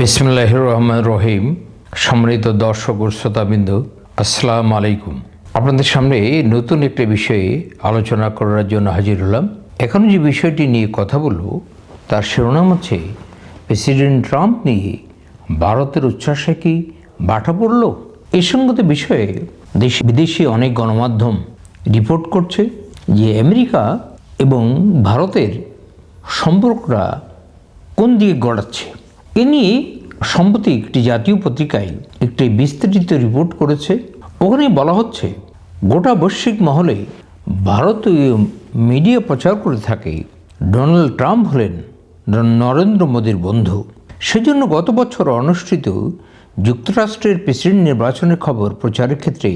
বিসমুল্লাহ রহমান রহিম সম্মানিত দর্শক ও শ্রোতাবিন্দু, আসসালাম আলাইকুম। আপনাদের সামনে নতুন একটা বিষয়ে আলোচনা করার জন্য হাজির হলাম। এখন যে বিষয়টি নিয়ে কথা বলব, তার শিরোনাম হচ্ছে, প্রেসিডেন্ট ট্রাম্প নিয়ে ভারতের উচ্ছ্বাসে কি বাটা পড়ল? এই সঙ্গত বিষয়ে দেশ বিদেশি অনেক গণমাধ্যম রিপোর্ট করছে যে আমেরিকা এবং ভারতের সম্পর্কটা কোন দিকে গড়াচ্ছে। এ নিয়ে সম্প্রতি একটি জাতীয় পত্রিকায় একটি বিস্তারিত রিপোর্ট করেছে। ওখানে বলা হচ্ছে, গোটা বৈশ্বিক মহলে ভারতীয় মিডিয়া প্রচার করে থাকে ডোনাল্ড ট্রাম্প হলেন নরেন্দ্র মোদীর বন্ধু। সেজন্য গত বছর অনুষ্ঠিত যুক্তরাষ্ট্রের প্রেসিডেন্ট নির্বাচনের খবর প্রচারের ক্ষেত্রে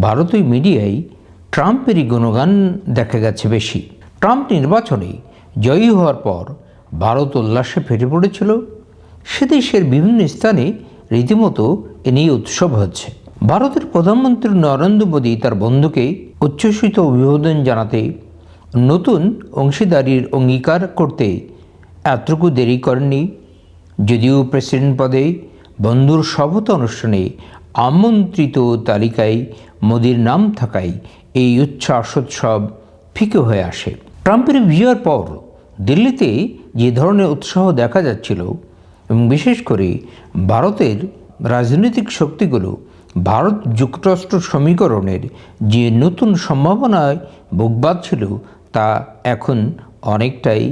ভারতীয় মিডিয়ায় ট্রাম্পেরই গুণগান দেখা গেছে বেশি। ট্রাম্প নির্বাচনে জয়ী হওয়ার পর ভারত উল্লাসে ফেটে পড়েছিল। সে দেশের বিভিন্ন স্থানে রীতিমতো এ নিয়ে উৎসব হচ্ছে। ভারতের প্রধানমন্ত্রী নরেন্দ্র মোদী তার বন্ধুকে উচ্ছ্বসিত অভিবাদন জানাতে নতুন অংশীদারির অঙ্গীকার করতে এতটুকু দেরি করেননি। যদিও প্রেসিডেন্ট পদে বন্ধুর শপথ অনুষ্ঠানে আমন্ত্রিত তালিকায় মোদির নাম থাকায় এই উচ্ছ্বাস উৎসব ফিকে হয়ে আসে। ট্রাম্পের বিজয়ের পর দিল্লিতে যে ধরনের উৎসাহ দেখা যাচ্ছিল এবং বিশেষ করে ভারতের রাজনৈতিক শক্তিগুলো ভারত যুক্তরাষ্ট্র সমীকরণের যে নতুন সম্ভাবনায় বুকবাদ ছিল তা এখন অনেকটাই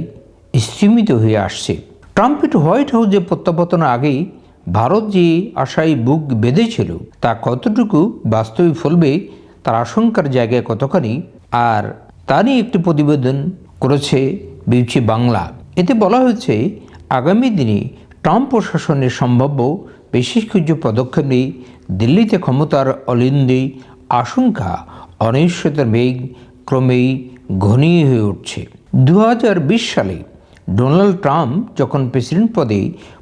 স্থিমিত হয়ে আসছে। ট্রাম্পের হোয়াইট হাউসে প্রত্যাবর্তনের আগেই ভারত যে আশায় বুক বেঁধেছিল তা কতটুকু বাস্তবে ফলবে তার আশঙ্কার জায়গায় কতখানি আর তা নিয়ে একটি প্রতিবেদন করেছে বিউচি বাংলা। এতে বলা হয়েছে, আগামী দিনে ট্রাম্প প্রশাসনের সম্ভাব্য বিশেষ কিছু পদক্ষেপ নিয়ে দিল্লিতে ক্ষমতার অলিন্দি আশঙ্কা অনিশ্চয়তার মেঘ ক্রমেই ঘনীয় হয়ে উঠছে। দু হাজার বিশ সালে ডোনাল্ড ট্রাম্প যখন প্রেসিডেন্ট পদে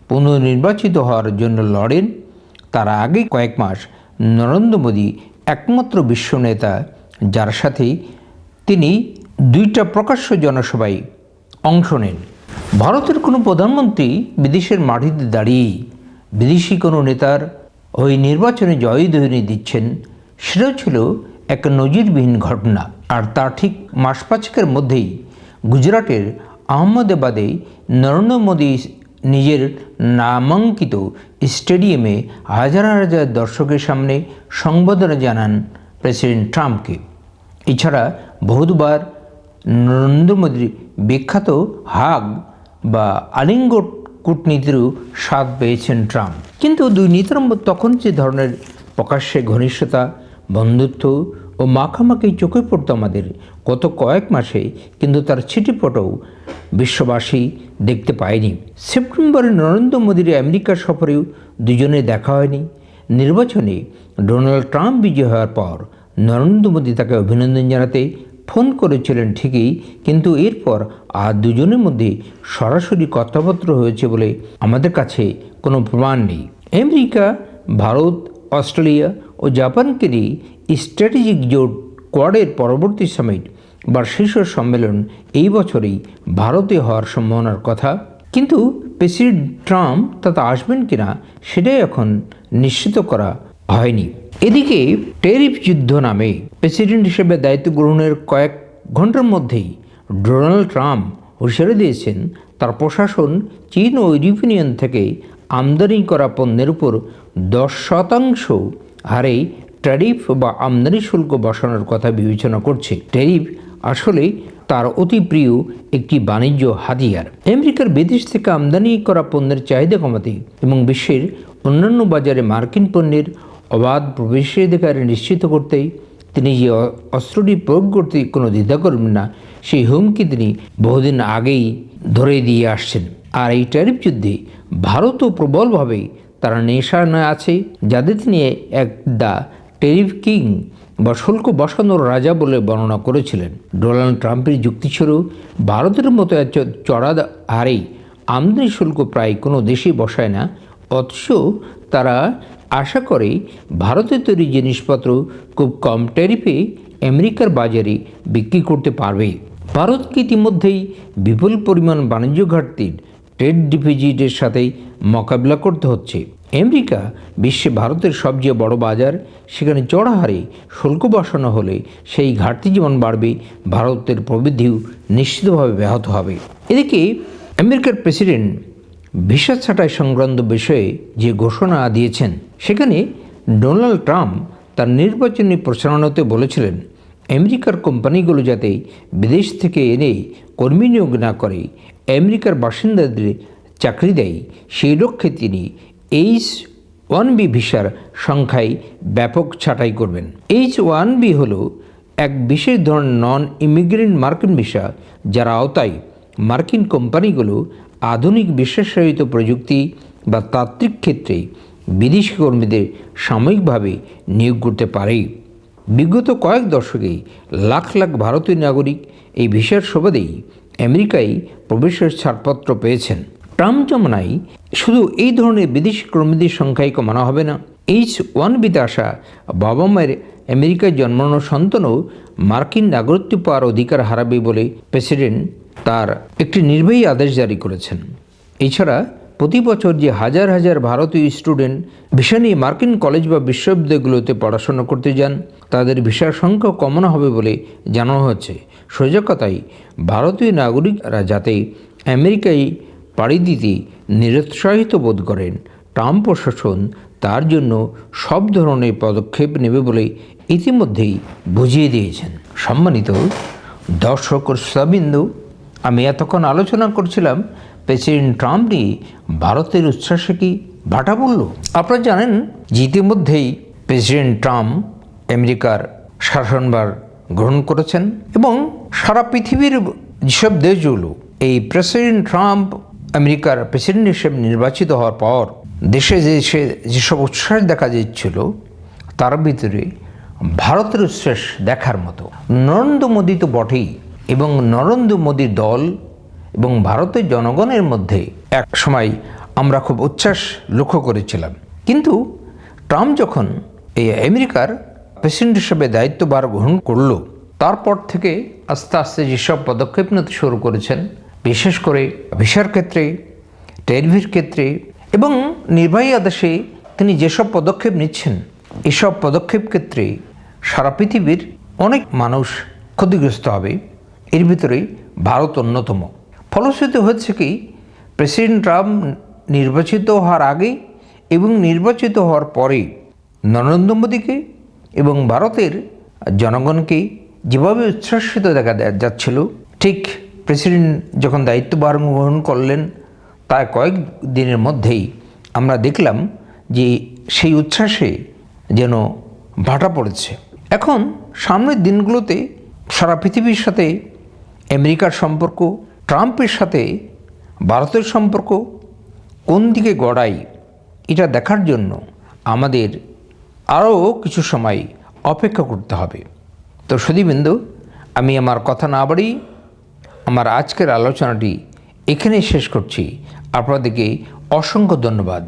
পুনর্নির্বাচিত হওয়ার জন্য লড়েন, তার আগে কয়েক মাস নরেন্দ্র মোদী একমাত্র বিশ্ব নেতা, যার সাথে তিনি দুইটা প্রকাশ্য জনসভায় অংশ নেন। ভারতের কোনো প্রধানমন্ত্রী বিদেশের মাটিতে দাঁড়িয়েই বিদেশি কোনো নেতার ওই নির্বাচনে জয়ধ্বনি দিচ্ছেন, সেটাও ছিল এক নজিরবিহীন ঘটনা। আর তা ঠিক মাস পাঁচেকের মধ্যেই গুজরাটের আহমদাবাদে নরেন্দ্র মোদী নিজের নামাঙ্কিত স্টেডিয়ামে হাজার হাজার দর্শকের সামনে সংবর্ধনা জানান প্রেসিডেন্ট ট্রাম্পকে। এছাড়া বহুবার নরেন্দ্র মোদীর বিখ্যাত হাগ বা আলিঙ্গ কূটনীতিরও স্বাদ পেয়েছেন ট্রাম্প। কিন্তু দুই নেতার তখন যে ধরনের প্রকাশ্যে ঘনিষ্ঠতা, বন্ধুত্ব ও মাখামাখি চোখে পড়তো আমাদের গত কয়েক মাসে, কিন্তু তার ছিটিপটও বিশ্ববাসী দেখতে পায়নি। সেপ্টেম্বরে নরেন্দ্র মোদীর আমেরিকা সফরেও দুজনে দেখা হয়নি। নির্বাচনে ডোনাল্ড ট্রাম্প বিজয় হওয়ার পর নরেন্দ্র মোদী তাকে অভিনন্দন জানাতে ফোন করেছিলেন ঠিকই, কিন্তু এরপর আর দুজনের মধ্যে সরাসরি কথাবার্তা হয়েছে বলে আমাদের কাছে কোনো প্রমাণ নেই। আমেরিকা, ভারত, অস্ট্রেলিয়া ও জাপানকে নিয়ে স্ট্র্যাটেজিক জোট কোয়াডের পরবর্তী সামিট বা শীর্ষ সম্মেলন এই বছরেই ভারতে হওয়ার সম্ভাবনার কথা। কিন্তু প্রেসিডেন্ট ট্রাম্প তাতে আসবেন কিনা, সেটাই এখন নিশ্চিত করা হয়নি। এদিকে টেরিফ যুদ্ধ নামে প্রেসিডেন্ট হিসেবে দায়িত্ব গ্রহণের কয়েক ঘণ্টার মধ্যেই ডোনাল্ড ট্রাম্প হুঁশিয়ারি দিয়েছেন তার প্রশাসন চীন ও ইউরোপিয়ান থেকে আমদানি করা পণ্যের উপর দশ শতাংশ হারে ট্যারিফ বা আমদানি শুল্ক বসানোর কথা বিবেচনা করছে। ট্যারিফ আসলে তার অতি প্রিয় একটি বাণিজ্য হাতিয়ার। আমেরিকার বিদেশ থেকে আমদানি করা পণ্যের চাহিদা কমাতে এবং বিশ্বের অন্যান্য বাজারে মার্কিন পণ্যের অবাধ প্রবেশাধিকার নিশ্চিত করতেই তিনি যে অস্ত্রটি প্রয়োগ করতে কোনো দ্বিধা করবেন না, সেই হুমকি তিনি বহুদিন আগেই ধরে দিয়ে আসছেন। আর এই ট্যারিফ যুদ্ধে ভারতও প্রবলভাবে তারা নেশানায় আছে যাদের তিনি এক দ্য টেরিফ কিং বা শুল্ক বসানোর রাজা বলে বর্ণনা করেছিলেন। ডোনাল্ড ট্রাম্পের যুক্তি ছিল, ভারতের মতো এক চড়া হারেই আমদানি শুল্ক প্রায় কোনো দেশই বসায় না, অথচ তারা আশা করে ভারতে তৈরি জিনিসপত্র খুব কম ট্যারিফে আমেরিকার বাজারে বিক্রি করতে পারবে। ভারতকে ইতিমধ্যেই বিপুল পরিমাণ বাণিজ্য ঘাটতির ট্রেড ডিফিজিটের সাথে মোকাবিলা করতে হচ্ছে? আমেরিকা বিশ্বে ভারতের সবচেয়ে বড় বাজার, সেখানে চড়া হারে শুল্ক বসানো হলে সেই ঘাটতি যেমন বাড়বে, ভারতের প্রবৃদ্ধিও নিশ্চিতভাবে ব্যাহত হবে। এদিকে আমেরিকার প্রেসিডেন্ট ভিসা ছাঁটাই সংক্রান্ত বিষয়ে যে ঘোষণা দিয়েছেন সেখানে ডোনাল্ড ট্রাম্প তার নির্বাচনী প্রচারণাতে বলেছিলেন, আমেরিকার কোম্পানিগুলো যাতে বিদেশ থেকে এনে কর্মী নিয়োগ না করে, আমেরিকার বাসিন্দাদের চাকরি দেয়, সেই লক্ষ্যে তিনি এইচ ওয়ান বি ভিসার সংখ্যায় ব্যাপক ছাঁটাই করবেন। এইচ ওয়ান বি হল এক বিশেষ ধরনের নন ইমিগ্রেন্ট মার্কিন ভিসা, যার আওতায় মার্কিন কোম্পানিগুলো আধুনিক বিশ্বাসায়িত প্রযুক্তি বা তাত্ত্বিক ক্ষেত্রে বিদেশি কর্মীদের সাময়িকভাবে নিয়োগ করতে পারে। বিগত কয়েক দশকে লাখ লাখ ভারতীয় নাগরিক এই ভিসার সুবাদেই আমেরিকায় প্রবেশের ছাড়পত্র পেয়েছেন। ট্রাম্প জমানায় শুধু এই ধরনের বিদেশি কর্মীদের সংখ্যাই কমানো হবে না, এইচ ওয়ান বিতে আসা বাবা মায়ের আমেরিকায় জন্মানো সন্তানও মার্কিন নাগরিকত্ব পাওয়ার অধিকার হারাবে বলে প্রেসিডেন্ট তার একটি নির্বাহী আদেশ জারি করেছেন। এছাড়া প্রতি বছর যে হাজার হাজার ভারতীয় স্টুডেন্ট ভিসা মার্কিন কলেজ বা বিশ্ববিদ্যালয়গুলোতে পড়াশোনা করতে যান, তাদের ভিসার সংখ্যা কমানো হবে বলে জানানো হচ্ছে। সোজা কথায় ভারতীয় নাগরিকরা যাতে আমেরিকায় পাড়ি দিতে নিরুৎসাহিত বোধ করেন, ট্রাম্প প্রশাসন তার জন্য সব ধরনের পদক্ষেপ নেবে বলে ইতিমধ্যেই বুঝিয়ে দিয়েছেন। সম্মানিত দর্শক ও শ্রোতাবিন্দু, আমি এতক্ষণ আলোচনা করছিলাম প্রেসিডেন্ট ট্রাম্প নিয়ে ভারতের উচ্ছ্বাসে কি ভাটা বলল আপনারা জানেন যে ইতিমধ্যেই প্রেসিডেন্ট ট্রাম্প আমেরিকার শাসনভার গ্রহণ করেছেন এবং সারা পৃথিবীর যেসব দেশগুলো এই প্রেসিডেন্ট ট্রাম্প আমেরিকার প্রেসিডেন্ট হিসেবে নির্বাচিত হওয়ার পর দেশে দেশে যেসব উচ্ছ্বাস দেখা যাচ্ছিল, তার ভিতরে ভারতের উচ্ছ্বাস দেখার মতো নরেন্দ্র মোদী তো বটেই এবং নরেন্দ্র মোদীর দল এবং ভারতের জনগণের মধ্যে এক সময় আমরা খুব উচ্ছ্বাস লক্ষ্য করেছিলাম। কিন্তু ট্রাম্প যখন এই আমেরিকার প্রেসিডেন্ট হিসেবে দায়িত্বভার গ্রহণ করল, তারপর থেকে আস্তে আস্তে যেসব পদক্ষেপ নিতে শুরু করেছেন, বিশেষ করে ভিসার ক্ষেত্রে টেরিভির ক্ষেত্রে এবং নির্বাহী আদেশে তিনি যেসব পদক্ষেপ নিচ্ছেন, এসব পদক্ষেপ ক্ষেত্রে সারা পৃথিবীর অনেক মানুষ ক্ষতিগ্রস্ত হবে। এর ভিতরে ভারত অন্যতম। ফলশ্রুতি হচ্ছে কি, প্রেসিডেন্ট ট্রাম্প নির্বাচিত হওয়ার আগে এবং নির্বাচিত হওয়ার পরে নরেন্দ্র মোদীকে এবং ভারতের জনগণকে যেভাবে উচ্ছ্বাসিত দেখা যাচ্ছিল, ঠিক প্রেসিডেন্ট যখন দায়িত্ব দায়িত্বভার গ্রহণ করলেন, তার কয়েক দিনের মধ্যেই আমরা দেখলাম যে সেই উচ্ছ্বাসে যেন ভাটা পড়েছে। এখন সামনের দিনগুলোতে সারা পৃথিবীর সাথে আমেরিকার সম্পর্ক ট্রাম্পের সাথে ভারতের সম্পর্ক কোন দিকে গড়াই, এটা দেখার জন্য আমাদের আরও কিছু সময় অপেক্ষা করতে হবে। তো সুদীবিন্দু আমি আমার কথা না বাড়ি আমার আজকের আলোচনাটি এখানেই শেষ করছি। আপনাদেরকে অসংখ্য ধন্যবাদ।